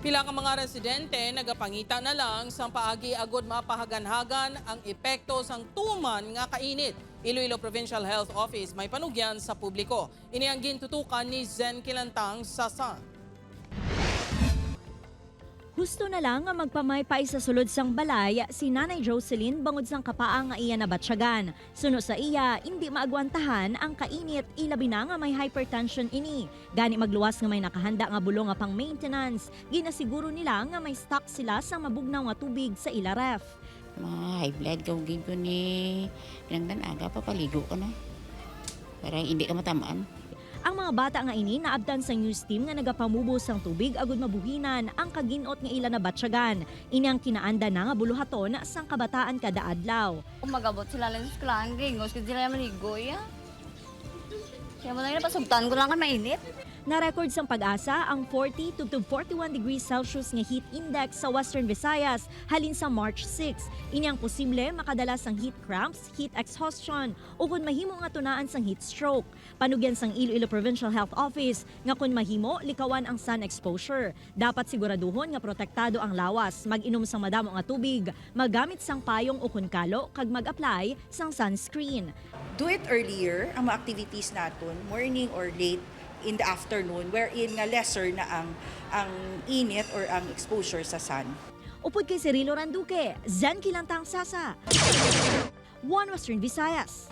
Pila ka mga residente nagapangita na lang sa paagi agod mapahaganhagan ang epekto sang tuman nga kainit. Iloilo Provincial Health Office may panugyan sa publiko. Ini ang gintutukan ni Zen Kilantang sa Sun. Gusto na lang nga magpamaypay sa sulod sang balay si Nanay Jocelyn bangod sang kapaang nga iya nabatsyagan. Suno sa iya, hindi maagwantahan ang kainit ilabi na nga may hypertension ini. Gani magluwas nga may nakahanda nga bulong nga pang maintenance. Ginasiguro nila nga may stock sila sa mabugnaw nga tubig sa ila ref. Mga high blood kawagin ko ni pinangdan aga papaligo ko na. Para hindi ka matamaan. Ang mga bata nga ini naabtan sa news team nga nagapamubos sang tubig agud mabuhinan ang kaginot nga ila na batsyagan. Ini ang kinaanda na nga buluhaton sang kabataan kada adlaw. Magabot sila lang sa eskwelahan, gringos, kasi sila maligo, ya. Kaya mo lang yun, pasugtan ko lang kan mainit. Na-record sang pag-asa ang 40 to, to 41 degrees Celsius nga heat index sa Western Visayas halin sa March 6. Ini ang posible makadala sang heat cramps, heat exhaustion kung mahimo nga tunaan sang heat stroke. Panugyan sang Iloilo Provincial Health Office nga kung mahimo likawan ang sun exposure. Dapat siguraduhon nga protektado ang lawas, mag-inom sang madamo nga tubig, magamit sang payong o kunkalo kag mag-apply sang sunscreen. do it earlier, ang mga activities natin, morning or late in the afternoon, wherein nga lesser na ang, ang init or ang exposure sa sun. Upod kay Cirilo Randuque, Zen Kilantang Sasa. One Western Visayas.